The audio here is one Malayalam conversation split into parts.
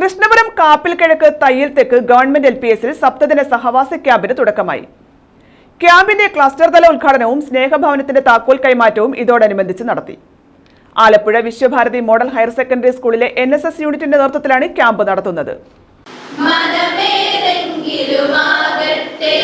കൃഷ്ണപുരം കാപ്പിൽ കിഴക്ക് തയ്യൽ തെക്ക് ഗവൺമെന്റ് എൽ പി എസിൽ സപ്തദിന സഹവാസ ക്യാമ്പിന് തുടക്കമായി. ക്യാമ്പിന്റെ ക്ലസ്റ്റർ തല ഉദ്ഘാടനവും സ്നേഹഭവനത്തിന്റെ താക്കോൽ കൈമാറ്റവും ഇതോടനുബന്ധിച്ച് നടത്തി. Alappuzha Vishwabharathi model higher secondary സ്കൂളിലെ എൻ എസ് എസ് യൂണിറ്റിന്റെ നേതൃത്വത്തിലാണ് ക്യാമ്പ് നടത്തുന്നത്. മതമേതെങ്കിലുമാകട്ടെ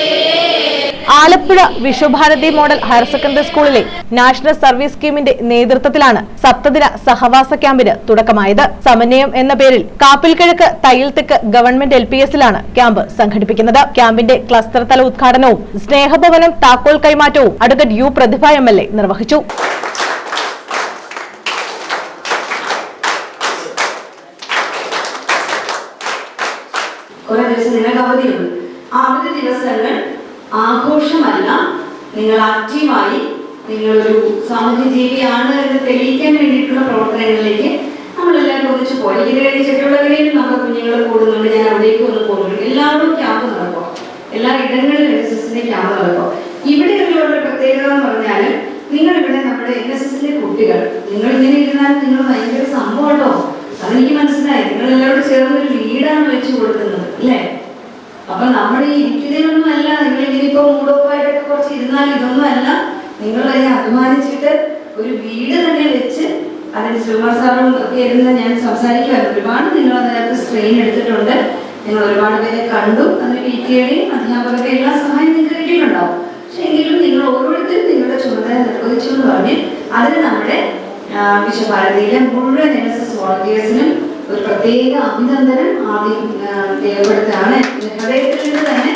Alappuzha Vishwabharathi model higher secondary സ്കൂളിലെ നാഷണൽ സർവീസ് സ്കീമിന്റെ നേതൃത്വത്തിലാണ് സപ്തദിന സഹവാസ ക്യാമ്പിന് തുടക്കമായത്. സമന്വയം എന്ന പേരിൽ കാപ്പിൽക്കിഴക്ക് തയ്യൽ തെക്ക് ഗവൺമെന്റ് എൽ പി എസിലാണ് ക്യാമ്പ് സംഘടിപ്പിക്കുന്നത്. ക്യാമ്പിന്റെ ക്ലസ്റ്റർ തല ഉദ്ഘാടനവും സ്നേഹഭവനം താക്കോൽ കൈമാറ്റവും advocate U Prathibha M L A നിർവഹിച്ചു. കുറെ ദിവസം നിനക്ക് അവധിയുണ്ട് ആ അവധി ദിവസങ്ങൾ ആഘോഷമല്ല നിങ്ങൾ ആക്റ്റീവായി നിങ്ങളൊരു സാമൂഹ്യ ജീവിയാണ് എന്ന് തെളിയിക്കാൻ വേണ്ടിയിട്ടുള്ള പ്രവർത്തനങ്ങളിലേക്ക് നമ്മളെല്ലാവരും ഒന്നിച്ച് പോയി. ഇതിനിടയിൽ ചെട്ടിയുള്ളവരെയും നമ്മുടെ കുഞ്ഞുങ്ങൾ കൂടുന്നുണ്ട്. ഞാൻ അവിടേക്ക് ഒന്ന് പോകുന്നുണ്ട്. എല്ലാവരും ക്യാമ്പ് നടക്കും. എല്ലാ ഇടങ്ങളിലും എൻ എസ് എസിന്റെ ക്യാമ്പ് നടക്കുക ഇവിടെയുള്ള പ്രത്യേകത എന്ന് പറഞ്ഞാൽ നിങ്ങൾ ഇവിടെ നമ്മുടെ എൻ എസ് എസിലെ കുട്ടികൾ നിങ്ങൾ ഇങ്ങനെ ഇരുന്നാൽ നിങ്ങൾ ഭയങ്കര സംഭവമുണ്ടോ അതെനിക്ക് മനസ്സിലായി നിങ്ങൾ എല്ലാവരും ചേർന്ന് ഒരു വീടാണ് വെച്ച് കൊടുക്കുന്നത് അല്ലേ അപ്പൊ നമ്മൾ ഈ ഇരിക്കുന്നതിനൊന്നും അല്ല നിങ്ങൾ ഇനിയിപ്പോ മൂഡ് ഓഫ് ആയിട്ടൊക്കെ കുറച്ച് ഇരുന്നാൽ ഇതൊന്നും അല്ല നിങ്ങൾ അതിനെ അഭിമാനിച്ചിട്ട് ഒരു വീട് തന്നെ വെച്ച് അതിന് ശ്രീമാർ സാറും ഒക്കെ ഇരുന്ന് ഞാൻ സംസാരിക്കുമായിരുന്നു ഒരുപാട് നിങ്ങൾ അതിനകത്ത് സ്ട്രെയിൻ എടുത്തിട്ടുണ്ട്. നിങ്ങൾ ഒരുപാട് പേരെ കണ്ടു. അതിന് പി അധ്യാപകരുടെ എല്ലാ സഹായം നിങ്ങൾക്ക് കിട്ടിയിട്ടുണ്ടാവും. പക്ഷെ എങ്കിലും നിങ്ങൾ ഓരോരുത്തരും നിങ്ങളുടെ ചുമതല നിർവഹിച്ചു എന്ന് പറഞ്ഞ് അതിന് നമ്മുടെ വിശ്വഭാരതിയിലെ മുഴുവൻ എൻ എസ് എസ് വോളണ്ടിയേഴ്സിനും ഒരു പ്രത്യേക അഭിനന്ദനം ആദ്യം രേഖപ്പെടുത്തുകയാണ്. ഹൃദയത്തിൽ നിന്ന് തന്നെ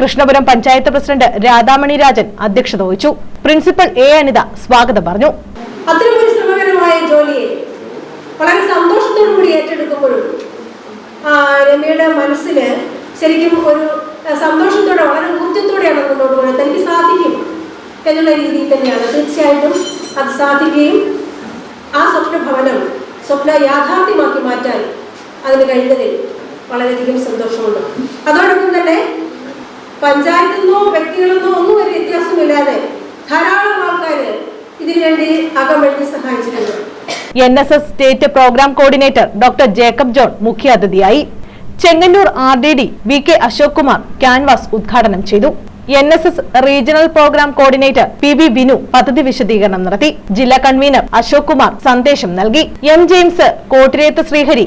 കൃഷ്ണപുരം പഞ്ചായത്ത് പ്രസിഡന്റ് രാധാമണി രാജൻ അധ്യക്ഷത വഹിച്ചു. പ്രിൻസിപ്പൽ എ അനിത സ്വാഗതം പറഞ്ഞു. അത്തരമൊരു ശ്രമകരമായ ജോലിയെ വളരെ സന്തോഷത്തോടു കൂടി ഏറ്റെടുക്കുമ്പോഴും ആ, രമ്യയുടെ മനസ്സിന് ശരിക്കും ഒരു സന്തോഷത്തോടെ വളരെ ഊർജത്തോടെയാണ് മുന്നോട്ട് പോകുന്നത് തനിക്ക് സാധിക്കും എന്നുള്ള രീതിയിൽ തന്നെയാണ്. തീർച്ചയായിട്ടും അത് സാധിക്കുകയും സ്വപ്ന യാഥാർത്ഥ്യമാക്കി മാറ്റാൻ അതിന് കഴിഞ്ഞതിൽ വളരെയധികം സന്തോഷമുണ്ട്. അതോടൊപ്പം തന്നെ പഞ്ചായത്തിൽ നിന്നോ വ്യക്തികളിൽ നിന്നോ ഒന്നും ഒരു വ്യത്യാസമില്ലാതെ ധാരാളം ആൾക്കാർ ഇതിനു വേണ്ടി അകമെഴുതി സഹായിച്ചിട്ടുണ്ട്. N S S state program coordinator doctor Jacob John മുഖ്യാതിഥിയായി. Chengannur R D D V K Ashok Kumar canvas ഉദ്ഘാടനം ചെയ്തു. N S S regional program coordinator P V Binu പദ്ധതി വിശദീകരണം നടത്തി. ജില്ലാ കൺവീനർ അശോക് കുമാർ സന്ദേശം നൽകി. M James Kottirethu Sreehari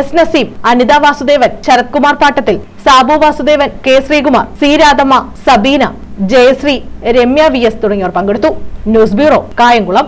S Naseem Anitha Vasudevan Sarath Kumar Pattathil Sabu Vasudevan K Sreekumar C Radhamma Sabeena Jayasree Ramya V S തുടങ്ങിയവർ പങ്കെടുത്തു. News bureau Kayamkulam.